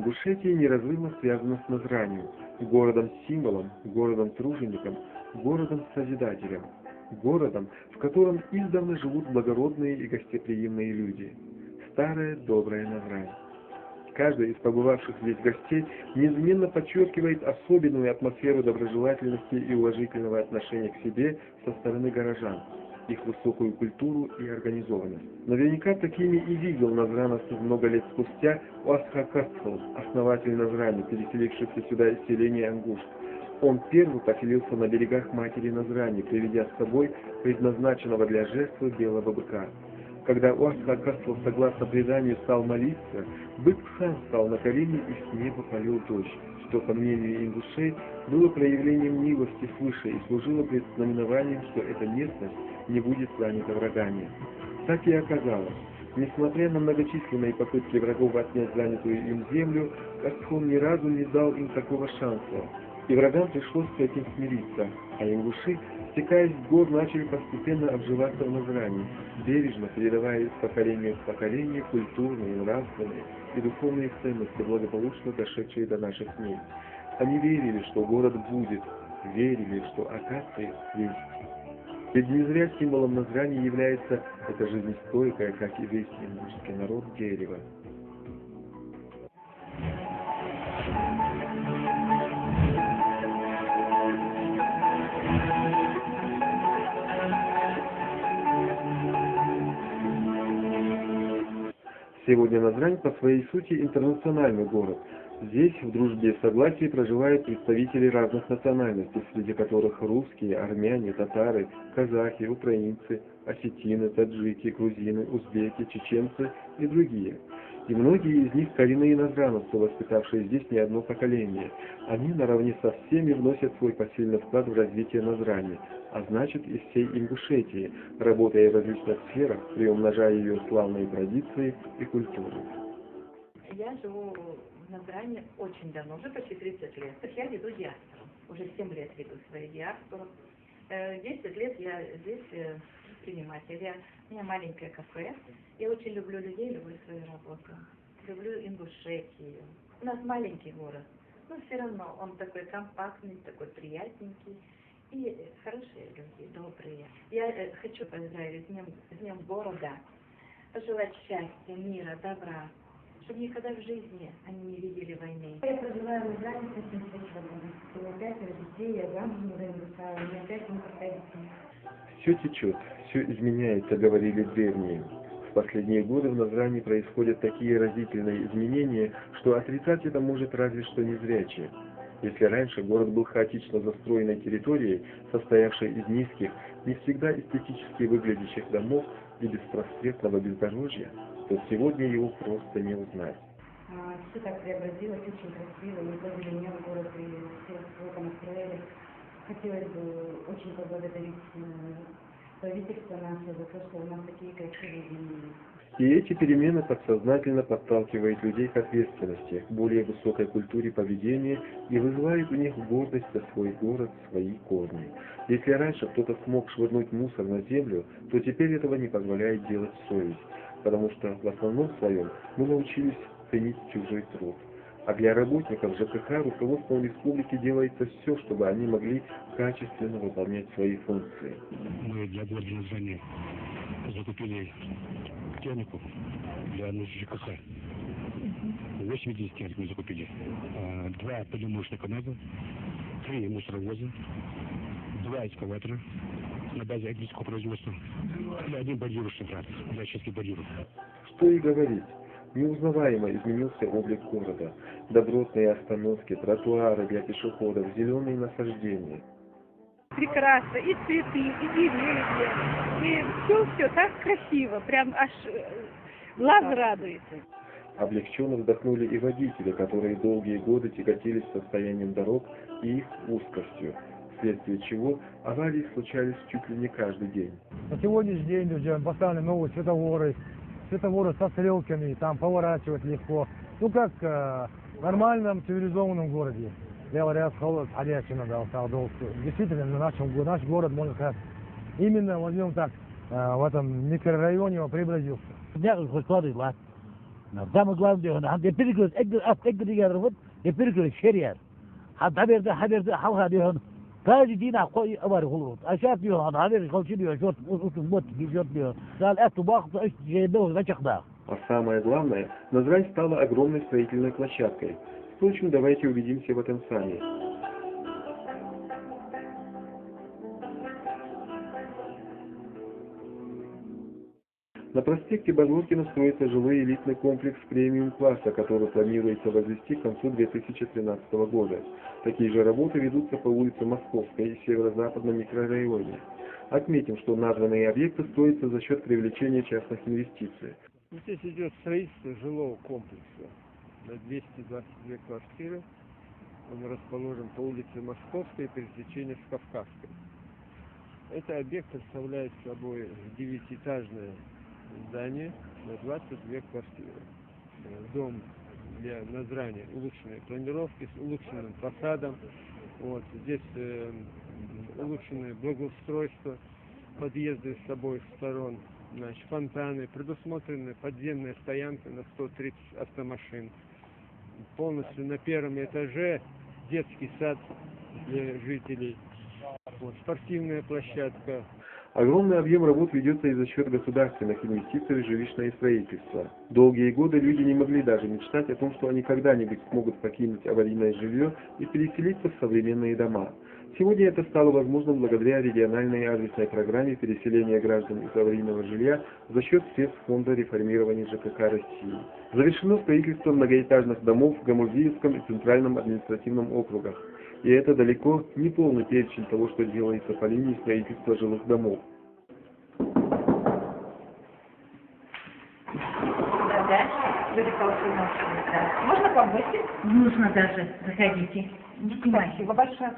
История Ингушетии неразрывно связана с Назранием, городом-символом, городом-тружеником, городом-созидателем, городом, в котором издавна живут благородные и гостеприимные люди. Старая добрая Назрань. Каждый из побывавших здесь гостей неизменно подчеркивает особенную атмосферу доброжелательности и уважительного отношения к себе со стороны горожан, их высокую культуру и организованность. Наверняка такими и видел назрановцев много лет спустя Уасха Кастл, основатель Назрани, переселившийся сюда из селения Ангуш. Он первый поселился на берегах матери Назрани, приведя с собой предназначенного для жертвы белого быка. Когда Уасха Кастл, согласно преданию, стал молиться, бык сам встал на колени и с неба полил дождь что, по мнению ингушей, было проявлением милости свыше и служило предзнаменованием, что эта местность не будет занята врагами. Так и оказалось. Несмотря на многочисленные попытки врагов отнять занятую им землю, Кастхон ни разу не дал им такого шанса, и врагам пришлось с этим смириться, а ингуши, стекаясь в гор, начали постепенно обживаться в Назране, бережно передавая из поколения в поколение культурные, нравственные и духовные ценности, благополучно дошедшие до наших дней. Они верили, что город будет, верили, что акации есть. Ведь не зря символом Назрани является это жизнестойкое, как и весь индийский народ, дерево. Сегодня Назрань по своей сути интернациональный город. Здесь в дружбе и согласии проживают представители разных национальностей, среди которых русские, армяне, татары, казахи, украинцы, осетины, таджики, грузины, узбеки, чеченцы и другие. И многие из них коренные назрановцы, воспитавшие здесь не одно поколение. Они наравне со всеми вносят свой посильный вклад в развитие Назрани, а значит и всей Ингушетии, работая в различных сферах, приумножая ее славные традиции и культуру. Я живу в Назране очень давно, уже почти 30 лет. Я веду диаспору. Уже 7 лет веду свою диаспору. 10 э, лет я здесь э, предприниматель. Я, у меня маленькое кафе. Я очень люблю людей, люблю свою работу. Люблю Ингушетию. У нас маленький город. Но все равно он такой компактный, такой приятненький. И хорошие люди, добрые. Я э, хочу поздравить с днем, с днем города, пожелать счастья, мира, добра, чтобы никогда в жизни они не видели войны. Я проживаю в Израиле с 83 года. У меня пятеро я замужем за Иерусалимом, у меня пять внуков, Все течет, все изменяется, говорили древние. В последние годы в Назране происходят такие разительные изменения, что отрицать это может разве что незрячий. Если раньше город был хаотично застроенной территорией, состоявшей из низких, не всегда эстетически выглядящих домов и беспросветного бездорожья, то сегодня его просто не узнать. А, все так преобразилось, очень красиво, мы позеленел город и все его настроили. Хотелось бы очень поблагодарить э, правительство наше за то, что у нас такие красивые земли. И эти перемены подсознательно подталкивают людей к ответственности, к более высокой культуре поведения и вызывают у них гордость за свой город, свои корни. Если раньше кто-то смог швырнуть мусор на землю, то теперь этого не позволяет делать совесть, потому что в основном своем мы научились ценить чужой труд. А для работников ЖКХ руководством республики делается все, чтобы они могли качественно выполнять свои функции. Мы для города названия закупили технику для нужд ЖКХ. 80 техник мы закупили. А, два поднимушных канала, три мусоровоза, два экскаватора на базе агрического производства и один бордюрочный тракт для очистки бордюров. Что и говорить. Неузнаваемо изменился облик города. Добротные остановки, тротуары для пешеходов, зеленые насаждения. Прекрасно. И цветы, и деревья, и все-все так красиво. Прям аж э, глаз радует. Облегченно вздохнули и водители, которые долгие годы тяготились состоянием дорог и их узкостью, вследствие чего аварии случались чуть ли не каждый день. На сегодняшний день, друзья, поставлены новые светофоры, светофоры со стрелками, там поворачивать легко. Ну как э, в нормальном цивилизованном городе. Я говоря, ходячий надо Действительно, на нашем, наш город, можно сказать, именно, возьмем так, э, в этом микрорайоне он преобразился. Лад. Damı glad diyor. Han de pirgöz egger at egger diyor vut. De pirgöz şeriyer. Ha haberde haberde diyor. Tazi dina koy var hulut. Aşağı diyor han haber kalçı diyor. Şort uzun bot bir diyor. Dal et bak iş jeyde da çıktı. А самое главное, Назрань стала огромной строительной площадкой. Впрочем, давайте убедимся в этом сами. На проспекте Базуркина строится жилой элитный комплекс премиум-класса, который планируется возвести к концу 2013 года. Такие же работы ведутся по улице Московской и северо-западном микрорайоне. Отметим, что названные объекты строятся за счет привлечения частных инвестиций. Здесь идет строительство жилого комплекса на 222 квартиры. Он расположен по улице Московской, пересечение с Кавказской. Это объект представляет собой девятиэтажное здание на 22 квартиры. Э, Дом для назрания улучшенной планировки с улучшенным фасадом. Вот, здесь э, улучшенное благоустройство, подъезды с обоих сторон, значит, фонтаны, предусмотрены подземная стоянка на 130 автомашин. Полностью на первом этаже детский сад для жителей, вот, спортивная площадка, Огромный объем работ ведется и за счет государственных инвестиций в жилищное строительство. Долгие годы люди не могли даже мечтать о том, что они когда-нибудь смогут покинуть аварийное жилье и переселиться в современные дома. Сегодня это стало возможным благодаря региональной адресной программе переселения граждан из аварийного жилья за счет средств Фонда реформирования ЖКХ России. Завершено строительство многоэтажных домов в Гамузеевском и Центральном административном округах. И это далеко не полный перечень того, что делается по линии строительства жилых домов. Да, да. Люди получили научные, да. Можно к вам гости? Нужно даже. Заходите. Не снимайте. Спасибо большое.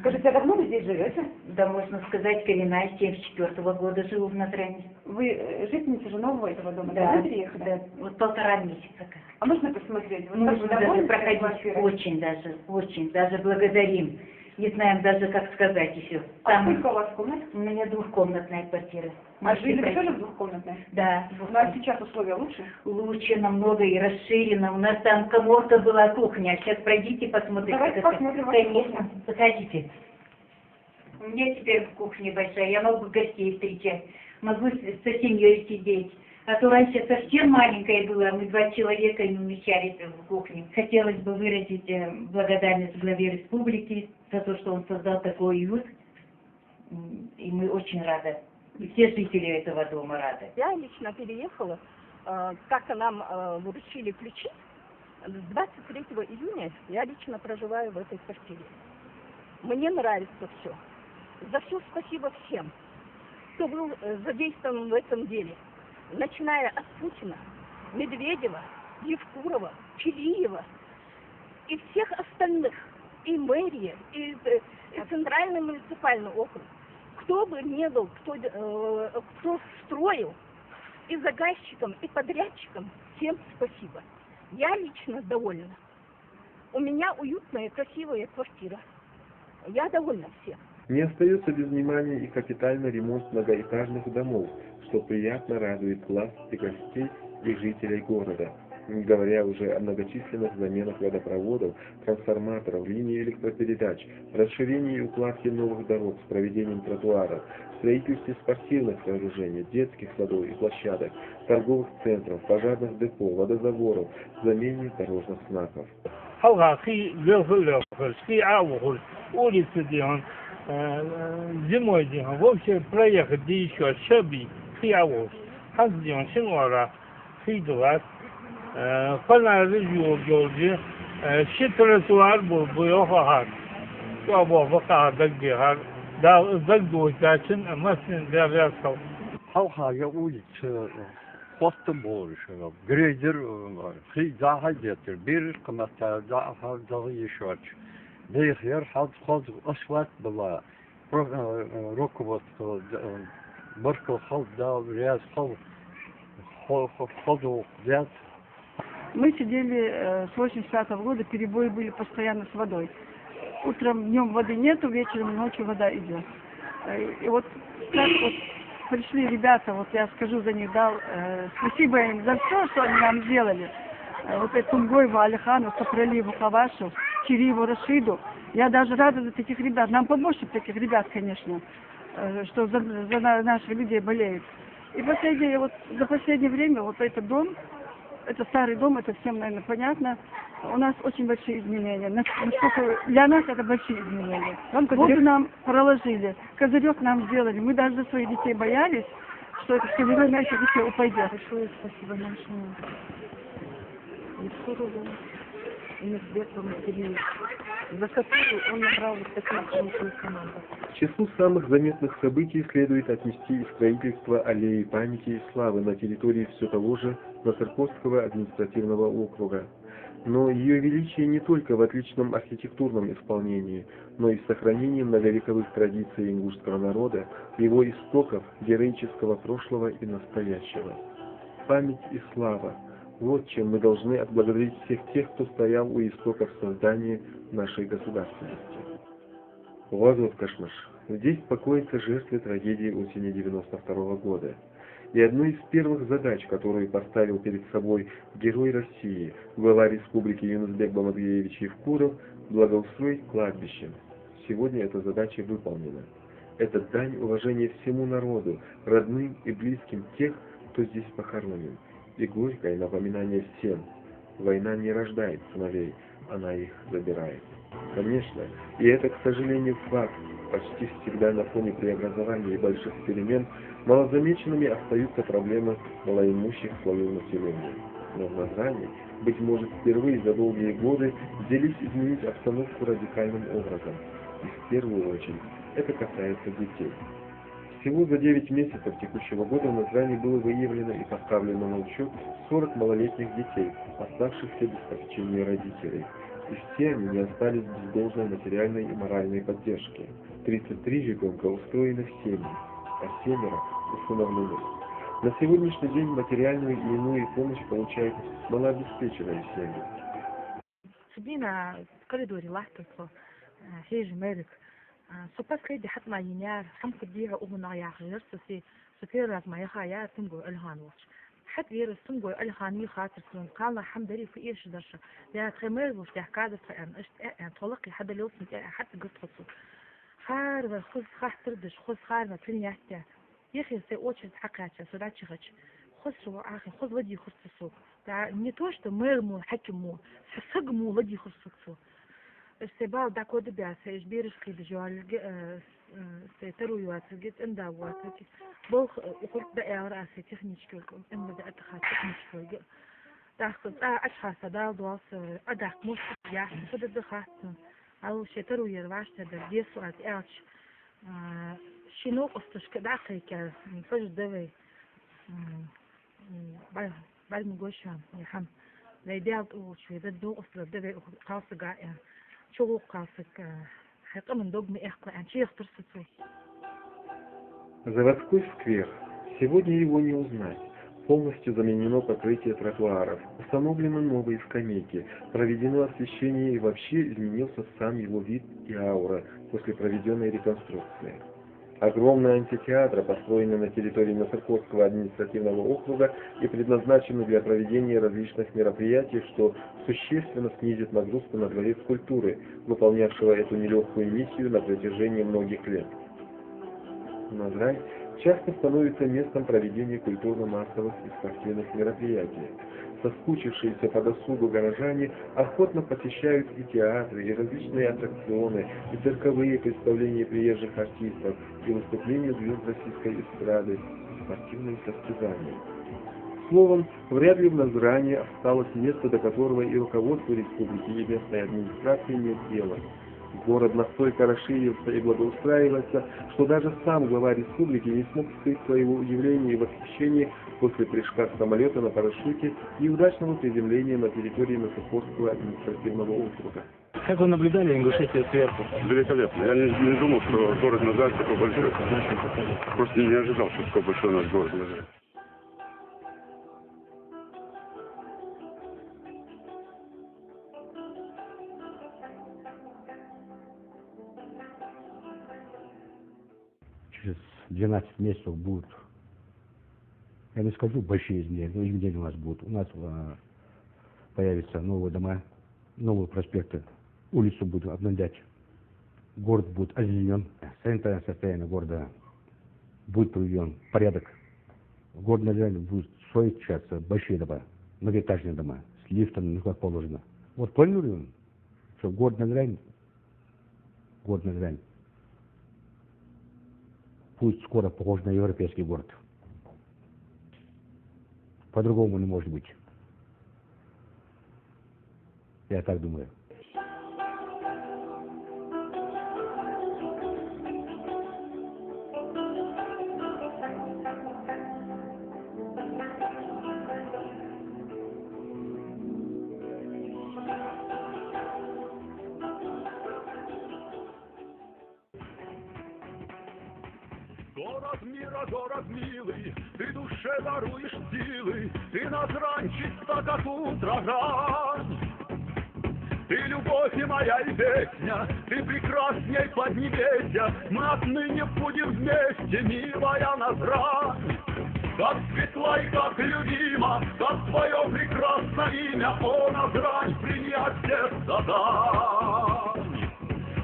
Скажите, а давно вы здесь живете? Да, можно сказать, коренная с 74 года живу в Назране. Вы э, жительница же нового этого дома, Да, да? переехали? да. Вот полтора месяца как. А можно посмотреть? Нужно как, даже проходить. Очень даже, очень. Даже благодарим. Не знаем даже, как сказать еще. А сколько у вас комнат? У меня двухкомнатная квартира. А Можете жили пройти. тоже в двухкомнатной? Да, а двухкомнатная. сейчас условия лучше? Лучше намного и расширено. У нас там коморка была кухня. Сейчас пройдите, посмотрите. Давайте как это. посмотрим вашу Конечно, заходите. У меня теперь кухня большая, я могу гостей встречать, могу с- со семьей сидеть. А то раньше совсем маленькая была, мы два человека не умещались в кухне. Хотелось бы выразить э, благодарность главе республики за то, что он создал такой уют. И мы очень рады. И все жители этого дома рады. Я лично переехала, э, как-то нам э, вручили ключи. С 23 июня я лично проживаю в этой квартире. Мне нравится все. За все спасибо всем, кто был задействован в этом деле. Начиная от Путина, Медведева, Евкурова, Чилиева и всех остальных, и мэрия, и, э, и центральный муниципальный округ. Кто бы ни был, кто, э, кто строил, и заказчикам, и подрядчикам, всем спасибо. Я лично довольна. У меня уютная, красивая квартира. Я довольна всем. Не остается без внимания и капитальный ремонт многоэтажных домов, что приятно радует глаз и гостей и жителей города. Не говоря уже о многочисленных заменах водопроводов, трансформаторов, линий электропередач, расширении и укладке новых дорог с проведением тротуаров, строительстве спортивных сооружений, детских садов и площадок, торговых центров, пожарных депо, водозаборов, замене дорожных знаков. улицы дихан, зимой дихан, вообще проехать да еще في أغوست حصديون شنورا في دوغاس قلنا رجيو جورجي شتر سوار بو بيوخ هار شو أبو فقا دق دي هار دا دق دو تاچن مسن دا راسو هاو حاجة أولي خواستم بول شنو غريدر خي زاها جاتر بير قمتا زاها زاغي شواتش بيخير حد خاض أسوات بلا. ركبت хал да ряз хал хазу взят Мы сидели э, с 85 года, перебои были постоянно с водой. Утром, днем воды нету, вечером, ночью вода идет. Э, И вот как вот пришли ребята, вот я скажу за них, дал, э, спасибо им за все, что они нам сделали. Э, вот это Тунгоеву Алихану, Сапроливу Хавашу, Кириеву Рашиду. Я даже рада за таких ребят. Нам побольше таких ребят, конечно, что за, за на- наших людей болеют. И последнее, вот за последнее время вот этот дом, это старый дом, это всем, наверное, понятно. У нас очень большие изменения. Нас- насколько- для нас это большие изменения. Воду нам проложили, козырек нам сделали. Мы даже за своих детей боялись, что это козырек наших детей упадет. Большое спасибо нашему Исурову и Мизбеку Материну, за которую он набрал крупную команду. К числу самых заметных событий следует отнести и строительство аллеи памяти и славы на территории все того же Носарковского административного округа. Но ее величие не только в отличном архитектурном исполнении, но и в сохранении многовековых традиций ингушского народа, его истоков, героического прошлого и настоящего. Память и слава – вот чем мы должны отблагодарить всех тех, кто стоял у истоков создания нашей государственности. Лазов Кашмаш. Здесь покоятся жертвы трагедии осени 92 года. И одной из первых задач, которую поставил перед собой герой России, глава республики Юнусбек Бамадгеевич Евкуров, благоустроить кладбище. Сегодня эта задача выполнена. Это дань уважения всему народу, родным и близким тех, кто здесь похоронен. И горькое напоминание всем. Война не рождает сыновей, она их забирает. Конечно, и это, к сожалению, факт. Почти всегда на фоне преобразований и больших перемен малозамеченными остаются проблемы малоимущих слоев населения. Но в Назране, быть может, впервые за долгие годы взялись изменить обстановку радикальным образом. И в первую очередь это касается детей. Всего за 9 месяцев текущего года в Израиле было выявлено и поставлено на учет 40 малолетних детей, оставшихся без попечения родителей. И все они не остались без должной материальной и моральной поддержки. 33 ребенка устроены в семьи, а семеро усыновлены. На сегодняшний день материальную и иную помощь получают малообеспеченные семьи. Сабина в коридоре лахтаться, э, хейжи медик. so paskei die hat ma jaar ham kudiga ugu naqyaaqir sasi safirak ma yaha ya tungo ilhan wach حد غير السنجو الهاني خاطر سون قال الحمد لله في إيش درشة. لا تخمر وش تحكاد فان اش إيه، إيه، تطلق حد لو في إيه، حتى قلت خصو خار وخص خاص تردش خص خار ما تني يحكي يا أخي سي أوتش حقاتش سودات شغش خص أخي خذ ودي خص السوق دا نيتوش تمر مو حكم مو. حسق مو ودي خص السوق Seba دکود de bien, c'est je bire سیتر quitte Joal, c'est terou yuat, c'est en به بوخ وقلت تکنیک کردم كيف به دقت بدي تکنیک كيف نشكل داخل خاص دال دوست ادعك موسیقی يا فد دخات اول سیتر ويا ربعش در دي سؤال اتش شنو قصتش كده که فج دوی بعد بعد ما جوش يا حم لا يدي دو استر دوی خاص گاه Заводской сквер. Сегодня его не узнать. Полностью заменено покрытие тротуаров, установлены новые скамейки, проведено освещение и вообще изменился сам его вид и аура после проведенной реконструкции. Огромный амфитеатр, построенный на территории Носырковского административного округа и предназначенный для проведения различных мероприятий, что существенно снизит нагрузку на дворец культуры, выполнявшего эту нелегкую миссию на протяжении многих лет. Назрань часто становится местом проведения культурно-массовых и спортивных мероприятий. Соскучившиеся по досугу горожане охотно посещают и театры, и различные аттракционы, и цирковые представления приезжих артистов, и выступления звезд российской эстрады, спортивные состязания. Словом, вряд ли в Назране осталось место, до которого и руководству республики, и местной администрации нет дела. Город настолько расширился и благоустраивается, что даже сам глава республики не смог скрыть своего удивления и восхищения после прыжка с самолета на парашюте и удачного приземления на территории Нософорского административного округа. Как вы наблюдали Ингушетию сверху? Великолепно. Я не, не думал, что город Назар такой большой. Просто не ожидал, что такой большой наш город Назар. 12 месяцев будут, я не скажу большие изменения, но изменения у нас будут. У нас а, появятся новые дома, новые проспекты, улицу будут обновлять, город будет озеленен, санитарное состояние города будет приведен порядок. Город наверное, будет строить сейчас большие дома, многоэтажные дома, с лифтом, ну как положено. Вот планируем, что город Назрань, город Назрань будет скоро похож на европейский город. По-другому не может быть. Я так думаю. Город милый, ты душе даруешь силы, ты Назрань чисто как утро грань. Ты любовь и моя и песня, ты прекрасней поднебесья, мы отныне будем вместе, милая Назрань. Как светла и как любима, как твое прекрасное имя, о, Назрань, от сердца дань.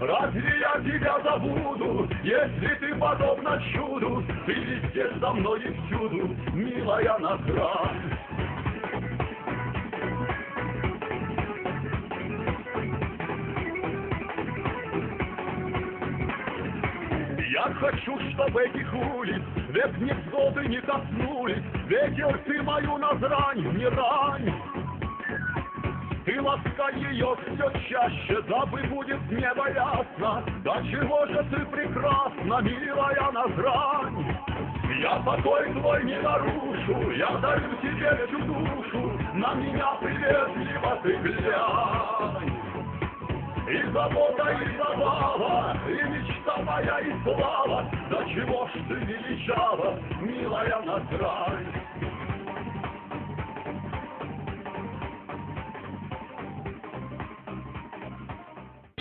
Разве я тебя забуду, если ты подобна чуду, ты везде со мной и всюду, милая Назрань. Я хочу, чтобы этих улиц век невзгоды не коснулись, Ветер ты мою Назрань не рань. Ты ласкай ее все чаще, дабы будет небо ясно. Да чего же ты прекрасна, милая Назрань? Я покой твой не нарушу, я дарю тебе всю душу, На меня приветливо ты глянь. И забота, и забава, и мечта моя, и слава, Да чего ж ты величава, милая Назрань?